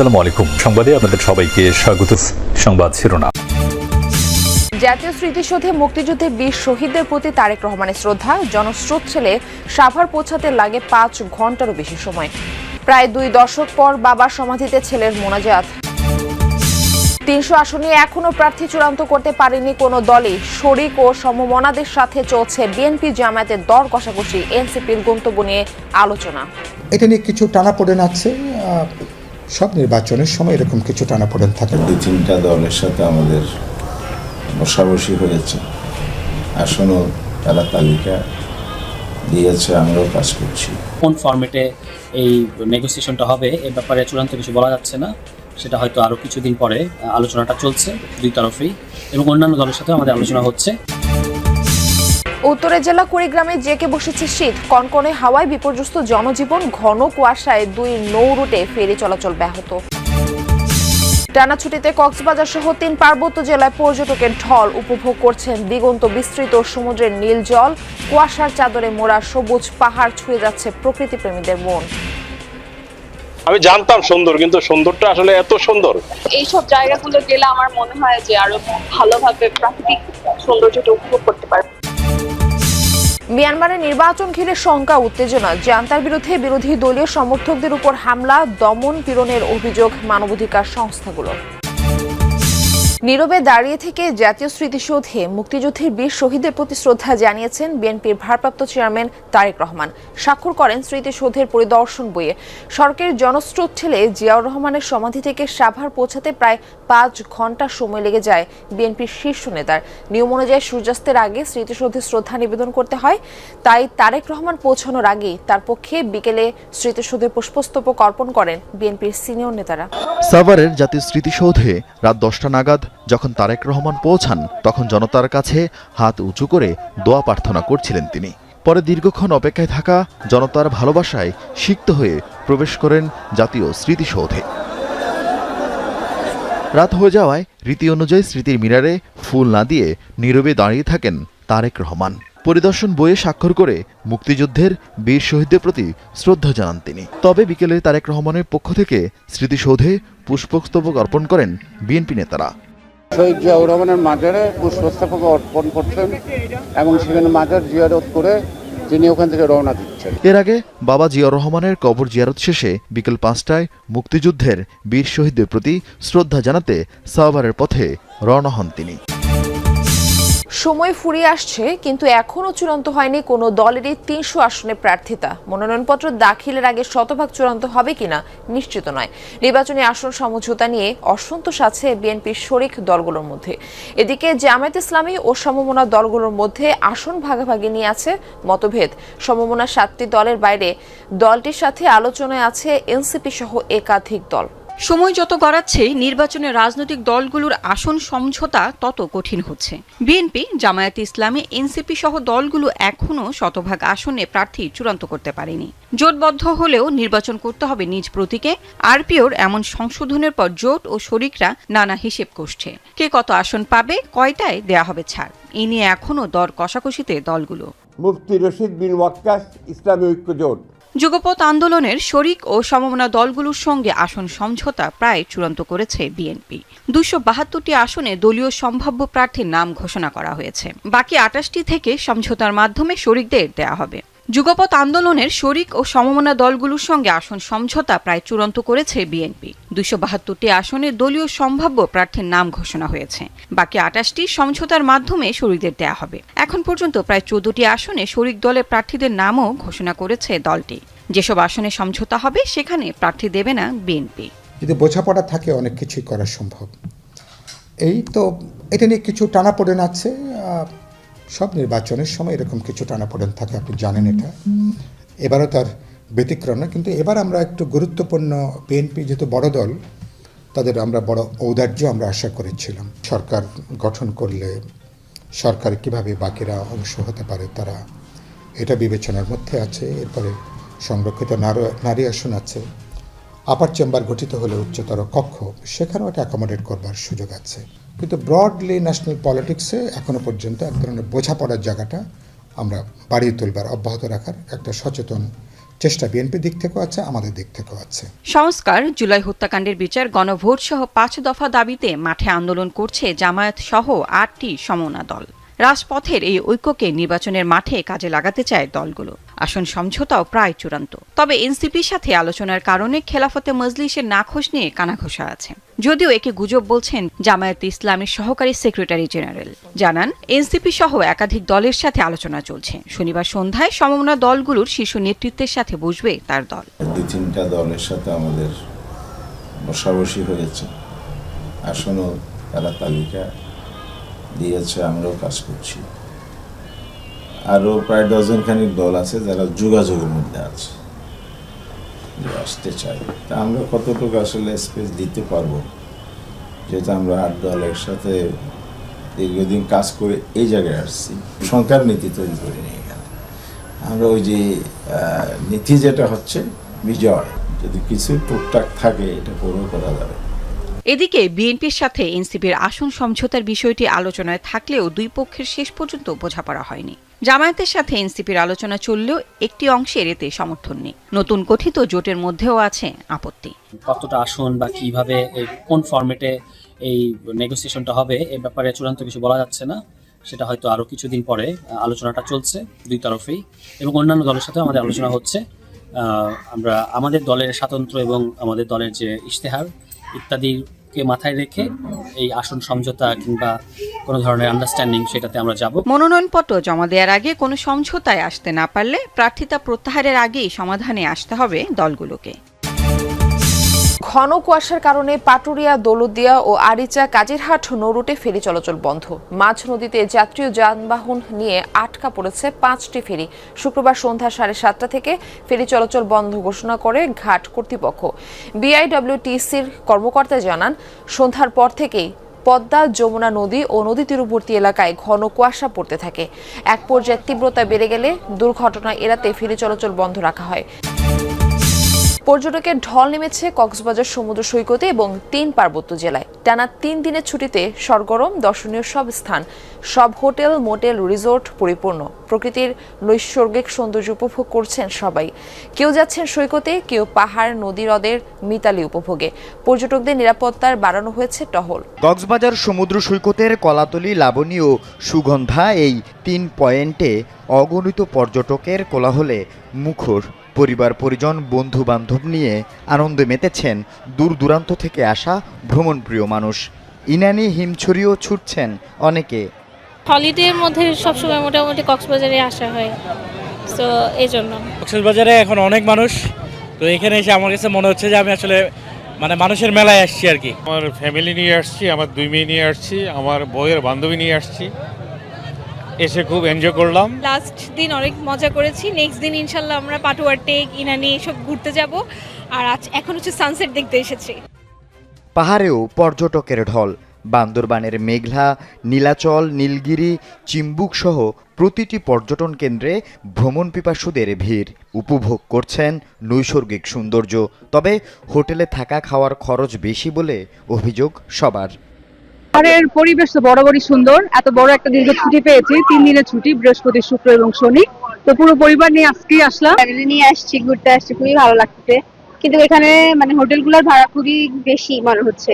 আসসালামু আলাইকুম। সংবাদে আপনাদের সবাইকে স্বাগত। সংবাদ শিরোনাম। জাতীয় স্মৃতিসৌধে মুক্তিযুদ্ধে বীর শহীদদের প্রতি তারেক রহমানের শ্রদ্ধা জনস্রোত ছেলে সাভার পৌঁছাতে লাগে পাঁচ ঘন্টারও বেশি সময়। প্রায় দুই দশক পর বাবার সমাধিতে ছেলের মোনাজাত। তিনশো আসনে এখনও প্রার্থী চূড়ান্ত করতে পারেনি কোনো দলই। শরিক ও সমমনাদের সাথে চলছে বিএনপি জামায়াতের দর কষাকষি এনসিপির গন্তব্য নিয়ে আলোচনা। এটা নিয়ে কিছু টানাপোড়েন আছে আহ, সব নির্বাচনের সময় এরকম কিছু টানাপোড়েন থাকে। দুই তিনটা দলের সাথে আমাদের বসাবসি হয়েছে। আসনও তারা তালিকা দিয়েছে আমরাও কাজ করছি। কোন ফর্মেটে এই নেগোসিয়েশনটা হবে এ ব্যাপারে চূড়ান্ত কিছু বলা যাচ্ছে না। সেটা হয়তো আরও কিছুদিন পরে আলোচনাটা চলছে দুই তরফেই এবং অন্যান্য দলের সাথেও আমাদের আলোচনা হচ্ছে। উত্তরের জেলা কুড়িগ্রামে জেকে বসেছে শীত। কনকনে হাওয়ায় বিপর্যস্ত জনজীবন ঘন কুয়াশায় দুই নৌ রুটে ফেরি চলাচল ব্যাহত। টানা ছুটিতে কক্সবাজার সহ তিন পার্বত্য জেলায় পর্যটকের ঢল উপভোগ করছেন দিগন্ত বিস্তৃত সমুদ্রের নীল জল। কুয়াশার চাদরে মোড়া সবুজ পাহাড় ছুঁয়ে যাচ্ছে প্রকৃতিপ্রেমীদের মন। আমি জানতাম সুন্দর কিন্তু সুন্দরটা আসলে এত সুন্দর। এইসব জায়গাগুলো গেলে আমার মনে হয় যে আরও ভালোভাবে প্রাকৃতিক সৌন্দর্যটা উপভোগ করতে পারব। মিয়ানমারে নির্বাচন ঘিরে শঙ্কা, উত্তেজনা। জান্তার বিরুদ্ধে বিরোধী দলীয় সমর্থকদের উপর হামলা, দমন পীড়নের অভিযোগ মানবাধিকার সংস্থাগুলোর। নীরবে দাঁড়িয়ে থেকে জাতীয় স্মৃতিসৌধে মুক্তিযুদ্ধের বীর শহীদদের প্রতি শ্রদ্ধা জানিয়েছেন বিএনপির ভারপ্রাপ্ত চেয়ারম্যান তারেক রহমান। স্বাক্ষর করেন স্মৃতিসৌধের পরিদর্শন বইয়ে। সরকারের জনস্রোত ঠেলে জিয়াউর রহমানের সমাধি থেকে সাভার পৌঁছাতে প্রায় পাঁচ ঘণ্টা সময় লেগে যায় বিএনপির শীর্ষ নেতার। নিয়ম অনুযায়ী সূর্যাস্তের আগে স্মৃতিসৌধে শ্রদ্ধা নিবেদন করতে হয়। তাই তারেক রহমান পৌঁছানোর আগে তার পক্ষে বিকেলে স্মৃতিসৌধে পুষ্পস্তবক অর্পণ করেন বিএনপির সিনিয়র নেতারা। সাভারের জাতীয় স্মৃতিসৌধে রাত দশটা নাগাদ যখন তারেক রহমান পৌঁছান, তখন জনতার কাছে হাত উঁচু করে দোয়া প্রার্থনা করছিলেন তিনি। পরে দীর্ঘক্ষণ অপেক্ষায় থাকা জনতার ভালোবাসায় সিক্ত হয়ে প্রবেশ করেন জাতীয় স্মৃতিসৌধে। রাত হয়ে যাওয়ায় রীতি অনুযায়ী স্মৃতির মিনারে ফুল না দিয়ে নীরবে দাঁড়িয়ে থাকেন তারেক রহমান। পরিদর্শন বইয়ে স্বাক্ষর করে মুক্তিযুদ্ধের বীর শহীদদের প্রতি শ্রদ্ধা জানান তিনি। তবে বিকেলে তারেক রহমানের পক্ষ থেকে স্মৃতিসৌধে পুষ্পস্তবক অর্পণ করেন বিএনপি নেতারা। শহীদ জিয়াউর রহমানের মাজারে পুষ্পস্তবক অর্পণ করছেন এবং সেখানে মাজার জিয়ারত করে তিনি ওখান থেকে রওনা দিচ্ছেন। এর আগে বাবা জিয়াউর রহমানের কবর জিয়ারত শেষে বিকেল পাঁচটায় মুক্তিযুদ্ধের বীর শহীদদের প্রতি শ্রদ্ধা জানাতে সাভারের পথে রওনা হন তিনি। সময় ফুরিয়ে আসছে, কিন্তু এখনও চূড়ান্ত হয়নি কোনো দলেরই তিনশো আসনে প্রার্থিতা। মনোনয়নপত্র দাখিলের আগে শতভাগ চূড়ান্ত হবে কিনা নিশ্চিত নয়। নির্বাচনী আসন সমঝোতা নিয়ে অসন্তোষ আছে বিএনপির শরিক দলগুলোর মধ্যে। এদিকে জামায়াত ইসলামী ও সমমনা দলগুলোর মধ্যে আসন ভাগাভাগি নিয়ে আছে মতভেদ। সমমনা সাতটি দলের বাইরে দলটির সাথে আলোচনায় আছে এনসিপি সহ একাধিক দল। সময় যত গড়াচ্ছে, নির্বাচনে রাজনৈতিক দলগুলোর আসন সমঝোতা তত কঠিন হচ্ছে। বিএনপি, জামায়াত ইসলামী, এনসিপি সহ দলগুলো এখনও শতভাগ আসনে প্রার্থী চূড়ান্ত করতে পারেনি। জোটবদ্ধ হলেও নির্বাচন করতে হবে নিজ প্রতীকে। আরপিওর এমন সংশোধনের পর জোট ও শরিকরা নানা হিসেব কষছে। কে কত আসন পাবে, কয়টায় দেয়া হবে ছাড়। এ নিয়ে এখনও দর কষাকষিতে দলগুলো। মুফতি রশিদ বিন ওয়াক্কাস, ইসলামী ঐক্য জোট। যুগপথ আন্দোলনের শরিক ও সমমনা দলগুলোর সঙ্গে আসন সমঝোতা প্রায় চূড়ান্ত করেছে বিএনপি। দুশো বাহাত্তরটি আসনে দলীয় সম্ভাব্য প্রার্থীর নাম ঘোষণা করা হয়েছে। বাকি আটাশটি থেকে সমঝোতার মাধ্যমে শরিকদের দেয়া হবে। যুগপথ আন্দোলনের শরিক ও সমমনা দলগুলোর সঙ্গে আসন সমঝোতা প্রায় চূড়ান্ত করেছে বিএনপি। দুশো বাহাত্তরটি আসনে দলীয় সম্ভাব্য প্রার্থীর নাম ঘোষণা হয়েছে। বাকি আটাশটি সমঝোতার মাধ্যমে শরিকদের দেয়া হবে। এখন পর্যন্ত প্রায় চোদ্দটি আসনে শরিক দলের প্রার্থীদের নামও ঘোষণা করেছে দলটি। যেসব আসনে সমঝোতা হবে, সেখানে প্রার্থী দেবে না বিএনপি। যদি বোঝাপড়া থাকে, অনেক কিছুই করা সম্ভব। এই তো, এটা নিয়ে কিছু টানাপোড়েন আছে। সব নির্বাচনের সময় এরকম কিছু টানাপোড়েন থাকে, আপনি জানেন এটা। এবারও তার ব্যতিক্রম না, কিন্তু এবার আমরা একটু গুরুত্বপূর্ণ বিএনপি যেহেতু বড় দল, তাদের আমরা বড় ঔদার্য আমরা আশা করেছিলাম। সরকার গঠন করলে সরকার কীভাবে বাকিরা অংশ হতে পারে তারা এটা বিবেচনার মধ্যে আছে। এরপরে সংরক্ষিত নার- আসন আছে। আপার চেম্বার গঠিত হলে উচ্চতর কক্ষ, সেখানেও এটা অ্যাকোমোডেট করবার সুযোগ আছে। কিন্তু ব্রডলি ন্যাশনাল পলিটিক্সে এখনও পর্যন্ত এক ধরনের বোঝাপড়ার জায়গাটা আমরা বাড়িয়ে তুলবার, অব্যাহত রাখার একটা সচেতন চেষ্টা বিএনপি দিক থেকেও আছে, আমাদের দিক থেকেও আছে। সংস্কার, জুলাই হত্যাকাণ্ডের বিচার গণভোট সহ পাঁচ দফা দাবিতে মাঠে আন্দোলন করছে জামায়াত সহ আটটি সমনা দল। রাজপথের এই ঐক্যকে নির্বাচনের মাঠে কাজে লাগাতে চায় দলগুলো। আসন সমঝোতাও প্রায় চূড়ান্ত। তবে এনসিপির সাথে আলোচনার কারণে খেলাফতে মজলিসের নাখোশ নিয়ে কানাঘোষা আছে। যদিও একে গুজব বলছেন জামায়াত ইসলামের সহকারী সেক্রেটারি জেনারেল। জানান, এনসিপি সহ একাধিক দলের সাথে আলোচনা চলছে। শনিবার সন্ধ্যায় সমমনা দলগুলোর শীর্ষ নেতৃত্বের সাথে বসবে তার দল। তিনটা দলের সাথে আমাদের বসাবসি হয়েছে। এখনও তারা তালিকা দিয়েছে, আমরাও কাজ করছি। আরও প্রায় ডজন খানিক দল আছে যারা যোগাযোগের মধ্যে আছে। আসতে চাই তা আমরা কতটুকু আসলে স্পেস দিতে পারব? যেহেতু আমরা আট দল একসাথে দীর্ঘদিন কাজ করে এই জায়গায় আসছি। সংখ্যার নীতি তৈরি করে নিয়ে এখানে আমরা ওই যে নীতি যেটা হচ্ছে, বিজয়। যদি কিছু টুকটাক থাকে, এটা পুরো করা যাবে। এদিকে বিএনপির সাথে এনসিপির আসন সমঝোতার বিষয়টি আলোচনায় থাকলেও দুই পক্ষের শেষ পর্যন্ত বোঝাপড়া হয়নি। জামায়াতের সাথে এনসিপির আলোচনা চললেও একটি অংশের এতে সমর্থন নেই। নতুন গঠিত জোটের মধ্যেও আছে আপত্তি। কতটা আসন বা কীভাবে কোন ফরম্যাটে এই নেগোসিয়েশনটা হবে, এ ব্যাপারে চূড়ান্ত কিছু বলা যাচ্ছে না। সেটা হয়তো আরও কিছুদিন পরে আলোচনাটা চলছে দুই তরফেই এবং অন্যান্য দলের সাথেও আমাদের আলোচনা হচ্ছে। আমরা আমাদের দলের স্বাতন্ত্র এবং আমাদের দলের যে ইশতেহার ইত্যাদিকে মাথায় রেখে এই আসন সমঝোতা কিংবা কোনো ধরনের আন্ডারস্ট্যান্ডিং সেটাতে আমরা যাব। মনোনয়নপত্র জমা দেওয়ার আগে কোনো সমঝোতায় আসতে না পারলে প্রার্থিতা প্রত্যাহারের আগেই সমাধানে আসতে হবে দলগুলোকে। ঘন কুয়াশার কারণে পাটুরিয়া, দৌলতদিয়া ও আরিচা, কাজিরহাট নৌরুটে ফেরি চলাচল বন্ধ। মাঝ নদীতে যাত্রী ও যানবাহন নিয়ে আটকা পড়েছে পাঁচটি ফেরি। শুক্রবার সন্ধ্যা সাড়ে সাতটা থেকে ফেরি চলাচল বন্ধ ঘোষণা করে ঘাট কর্তৃপক্ষ। বিআইডব্লিউটিসির কর্মকর্তা জানান, সন্ধ্যার পর থেকেই পদ্মা, যমুনা নদী ও নদী তীরবর্তী এলাকায় ঘন কুয়াশা পড়তে থাকে। এক পর্যায়ে তীব্রতা বেড়ে গেলে দুর্ঘটনা এড়াতে ফেরি চলাচল বন্ধ রাখা হয়। পর্যটকের ঢল নেমেছে কক্সবাজার সমুদ্র সৈকতে এবং তিন পার্বত্য জেলায়। টানা তিন দিনের ছুটিতে সরগরম দর্শনীয় সব স্থান। সব হোটেল, মোটেল, রিসোর্ট পরিপূর্ণ। প্রকৃতির নৈসর্গিক সৌন্দর্য উপভোগ করছেন সবাই। কেউ যাচ্ছেন সৈকতে, কেউ পাহাড়, নদী হ্রদের মিতালি উপভোগে। পর্যটকদের নিরাপত্তার বাড়ানো হয়েছে টহল। কক্সবাজার সমুদ্র সৈকতের কলাতলি লাবণী ও সুগন্ধা এই তিন পয়েন্টে অগণিত পর্যটকের কোলাহলে মুখর। পরিবার পরিজন বন্ধু বান্ধব নিয়ে আনন্দে মেতেছেন দূর দূরান্ত থেকে আসা ভ্রমণপ্রিয় মানুষ। ইনানি হিমছড়িও ছুটছেন অনেকে। হলিডের মধ্যে সবসময় মোটামুটি কক্সবাজারে আসা হয়। তো এই জন্য কক্সবাজারে এখন অনেক মানুষ। তো এখানে এসে আমার কাছে মনে হচ্ছে যে আমি আসলে মানে মানুষের মেলায় আসছি আর কি। আমার ফ্যামিলি নিয়ে আসছি আমার দুই মেয়ে নিয়ে আসছি আমার বইয়ের বান্ধবী নিয়ে আসছি। এসে খুব এনজয় করলাম। লাস্ট দিন অনেক মজা করেছি। নেক্সট দিন ইনশাল্লাহ আমরা পাটুয়ার টেক ইনানি এসব ঘুরতে যাব। আর আজ এখন হচ্ছে সানসেট দেখতে এসেছি। পাহাড়েও পর্যটকের ঢল বান্দরবানের মেঘলা নীলাচল নীলগিরি চিম্বুক সহ প্রতিটি পর্যটন কেন্দ্রে ভ্রমণ পিপাসুদের ভিড় উপভোগ করছেন নৈসর্গিক সৌন্দর্য। তবে হোটেলে থাকা খাওয়ার খরচ বেশি বলে অভিযোগ সবার। পাহাড়ের পরিবেশ তো বরাবরই সুন্দর। এত বড় একটা দীর্ঘ ছুটি পেয়েছি। তিন দিনের ছুটি, বৃহস্পতি, শুক্র এবং শনি। তো পুরো পরিবার নিয়ে আজকেই আসলাম। ফ্যামিলি নিয়ে আসছি, ঘুরতে আসছি, খুবই ভালো লাগছে। কিন্তু এখানে মানে হোটেল হোটেলগুলোর ভাড়া খুবই বেশি মনে হচ্ছে।